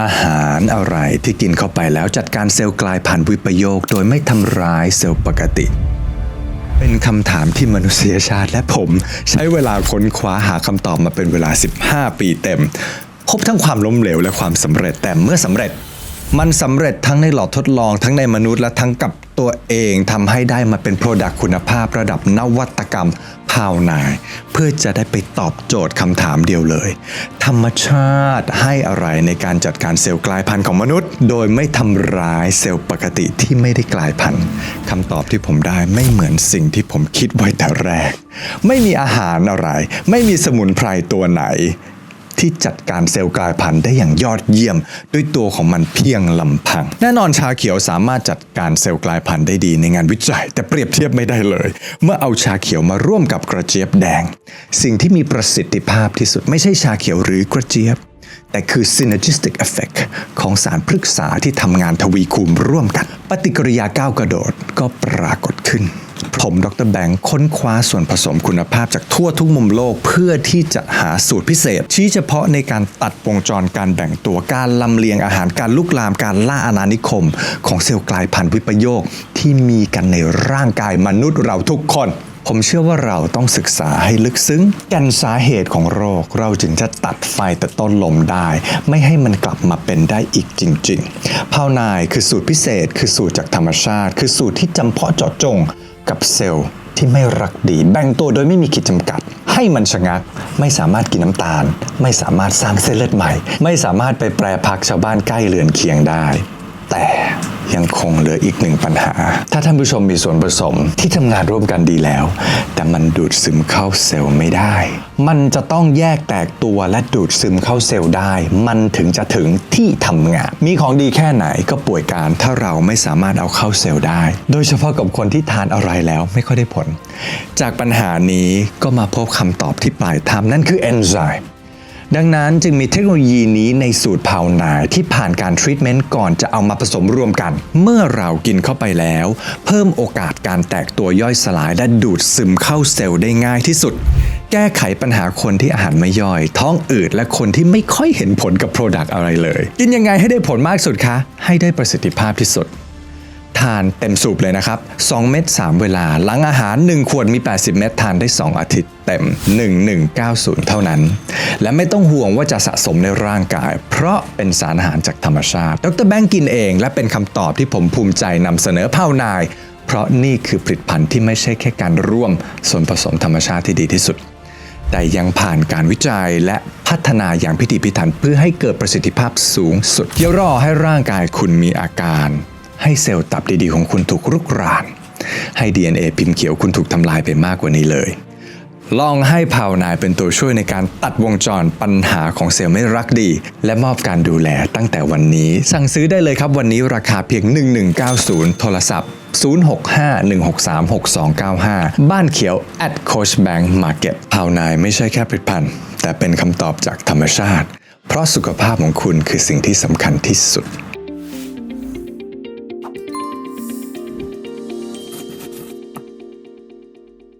อาหารอะไรที่กินเข้าไปแล้วจัดการเซลล์กลายพันธุ์วิปโยค โดยไม่ทำร้ายเซลล์ปกติ เป็นคำถามที่มนุษยชาติและผมใช้เวลาค้นคว้าหาคำตอบมาเป็นเวลา 15 ปีเต็ม พบทั้งความล้มเหลวและความสำเร็จแต่เมื่อสำเร็จ มันสำเร็จทั้งในหลอดทดลองทั้งในมนุษย์และทั้งกับ ตัวเองทำให้ได้มาเป็นโปรดักต์คุณภาพระดับนวัตกรรมพาวนาย เพื่อจะได้ไปตอบโจทย์คำถามเดียวเลย ธรรมชาติให้อะไรในการจัดการเซลล์กลายพันธุ์ของมนุษย์ โดยไม่ทำร้ายเซลล์ปกติที่ไม่ได้กลายพันธุ์คำตอบที่ผมได้ไม่เหมือนสิ่งที่ผมคิดไว้แต่แรก ไม่มีอาหารอะไร ไม่มีสมุนไพรตัวไหน ที่จัดการเซลล์กลายพันธุ์ได้อย่างยอดเยี่ยม ด้วยตัวของมันเพียงลำพัง แน่นอนชาเขียวสามารถจัดการเซลล์กลายพันธุ์ได้ดีในงานวิจัย แต่เปรียบเทียบไม่ได้เลย เมื่อเอาชาเขียวมาร่วมกับกระเจี๊ยบแดง สิ่งที่มีประสิทธิภาพที่สุดไม่ใช่ชาเขียวหรือกระเจี๊ยบ แต่คือ synergistic effect ของสารพฤกษาที่ทำงานทวีคูณร่วมกัน ปฏิกิริยาก้าวกระโดดก็ปรากฏขึ้น ผมดรแบงค์ค้นคว้าส่วนผสมคุณภาพจากทั่วทุกมุมโลกเพื่อที่จะหาสูตรพิเศษ ชี้เฉพาะในการตัดวงจรการแบ่งตัวการลำเลียงอาหารการลุกลามการล่าอาณานิคม ของเซลล์กลายพันธุ์วิปโยคที่มีกันในร่างกายมนุษย์เราทุกคนผมเชื่อว่าเราต้องศึกษาให้ลึกซึ้งแก่นสาเหตุของโรค เราจึงจะตัดไฟแต่ต้นลมได้ ไม่ให้มันกลับมาเป็นได้อีกจริงๆพาวนายคือสูตรพิเศษ คือสูตรจากธรรมชาติ คือสูตรที่จำเพาะเจาะจง กับเซลล์ที่ไม่รักดี แบ่งตัวโดยไม่มีขีดจำกัด ให้มันชะงัก ไม่สามารถกินน้ำตาล ไม่สามารถสร้างเส้นเลือดใหม่ ไม่สามารถไปแปรพักชาวบ้านใกล้เรือนเคียงได้ แต่ ยังคงเหลืออีกหนึ่งปัญหา ถ้าท่านผู้ชมมีส่วนผสมที่ทำงานร่วมกันดีแล้ว แต่มันดูดซึมเข้าเซลล์ไม่ได้ มันจะต้องแยกแตกตัวและดูดซึมเข้าเซลล์ได้ มันถึงจะถึงที่ทำงาน มีของดีแค่ไหนก็ป่วยการ ถ้าเราไม่สามารถเอาเข้าเซลล์ได้ โดยเฉพาะกับคนที่ทานอะไรแล้วไม่ค่อยได้ผล จากปัญหานี้ก็มาพบคำตอบที่ปลายทางนั่นคือเอนไซม์ ดังนั้นจึงมีเทคโนโลยีนี้ในสูตรพาวนาที่ผ่านการทรีทเมนต์ก่อนจะเอามาผสมรวมกัน เมื่อเรากินเข้าไปแล้ว เพิ่มโอกาสการแตกตัวย่อยสลายและดูดซึมเข้าเซลล์ได้ง่ายที่สุด แก้ไขปัญหาคนที่อาหารไม่ย่อย ท้องอืดและคนที่ไม่ค่อยเห็นผลกับโปรดักต์อะไรเลย กินยังไงให้ได้ผลมากสุดคะ ให้ได้ประสิทธิภาพที่สุด ทานเต็มสูบเลยนะครับ 2 เม็ด3 เวลา หลังอาหาร 1 ขวดมี 80 เม็ดทานได้ 2 อาทิตย์เต็ม 1190 เท่านั้น และไม่ต้องห่วงว่าจะสะสมในร่างกาย เพราะเป็นสารอาหารจากธรรมชาติ ดรแบงก์กินเอง และเป็นคำตอบที่ผมภูมิใจนำเสนอเผ่านาย เพราะนี่คือผลิตภัณฑ์ที่ไม่ใช่แค่การร่วมส่วนผสมธรรมชาติที่ดีที่สุดแต่ยังผ่านการวิจัยและพัฒนาอย่างพิถีพิถันเพื่อให้เกิดประสิทธิภาพสูงสุดอย่ารอให้ร่างกายคุณมีอาการ ให้เซลล์ตับดีๆของคุณถูกรุกราน ให้ DNA พิมพ์เขียวคุณถูกทำลายไปมากกว่านี้เลย ลองให้ภาวนายเป็นตัวช่วยในการตัดวงจรปัญหาของเซลล์ไม่รักดี และมอบการดูแลตั้งแต่วันนี้ สั่งซื้อได้เลยครับวันนี้ราคาเพียง 1190 โทรศัพท์ 0651636295 บ้านเขียว at Coach Bank Market ภาวนายไม่ใช่แค่ผลิตภัณฑ์ แต่เป็นคำตอบจากธรรมชาติ เพราะสุขภาพของคุณคือสิ่งที่สำคัญที่สุด